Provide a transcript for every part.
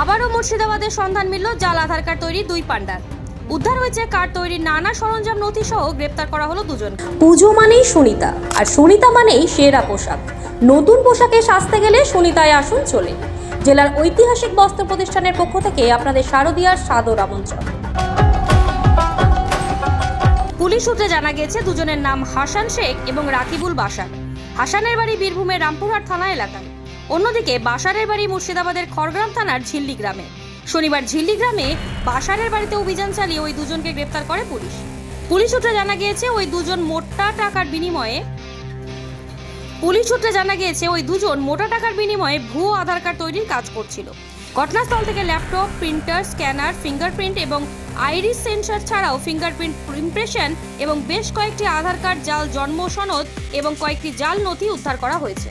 আবারও মুর্শিদাবাদের সন্ধান মিলল জাল আধার কার্ড তৈরি দুই পান্ডার উদ্ধার হয়েছে কার্ড তৈরির নানা সরঞ্জাম নথি সহ গ্রেপ্তার করা হলো দুজন। পুজো মানেই সুনিতা, আর সুনিতা মানেই সেরা পোশাক। নতুন পোশাকে সাজতে গেলে সুনিতায় আসুন চলে। জেলার ঐতিহাসিক বস্ত্র প্রতিষ্ঠানের পক্ষ থেকে আপনাদের শারদীয়ার সাদর আমন্ত্রণ। পুলিশ সূত্রে জানা গেছে, দুজনের নাম হাসান শেখ এবং রাকিবুল বাসার। হাসানের বাড়ি বীরভূমের রামপুরহাট থানা এলাকায়। অন্যদিকে বাসারের বাড়ি মুর্শিদাবাদের খড়গ্রাম থানার ঝিল্লি গ্রামে। শনিবার ঝিল্লি গ্রামে বাসারের বাড়িতে অভিযান চালিয়ে ওই দুজনকে গ্রেপ্তার করে পুলিশ। পুলিশ সূত্রে জানা গিয়েছে, ওই দুজন মোটা টাকার বিনিময়ে পুলিশ সূত্রে জানা গিয়েছে, ওই দুজন মোটা টাকার বিনিময়ে ভুয়ো আধার কার্ড তৈরির কাজ করছিল। ঘটনাস্থল থেকে ল্যাপটপ, প্রিন্টার, স্ক্যানার, ফিঙ্গারপ্রিন্ট এবং আইরিস সেন্সর ছাড়াও ফিঙ্গারপ্রিন্ট ইমপ্রেশন এবং বেশ কয়েকটি আধার কার্ড, জাল জন্ম সনদ এবং কয়েকটি জাল নথি উদ্ধার করা হয়েছে।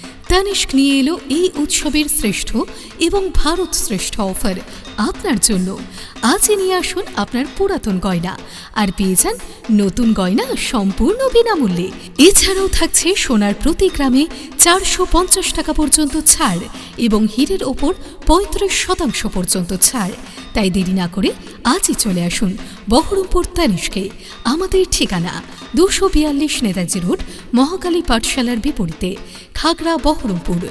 তানিষ্ক নিয়ে এলো এই উৎসবের শ্রেষ্ঠ এবং ভারত শ্রেষ্ঠ অফার আপনার জন্য। আজই নিয়ে আসুন আপনার পুরাতন গয়না। আর পেয়ে যান নতুন গয়না সম্পূর্ণ বিনামূল্যে। এছাড়াও থাকছে সোনার প্রতি গ্রামে চারশো পঞ্চাশ টাকা পর্যন্ত ছাড় এবং হীরের ওপর পঁয়ত্রিশ শতাংশ পর্যন্ত ছাড়। তাই দেরি না করে আজই চলে আসুন বহরমপুর তানিশকে আমাদের ঠিকানা। দুশো বিয়াল্লিশ নেতাজি রোড মহাকালী পাঠশালার বিপরীতে খাগড়া বহরমপুর।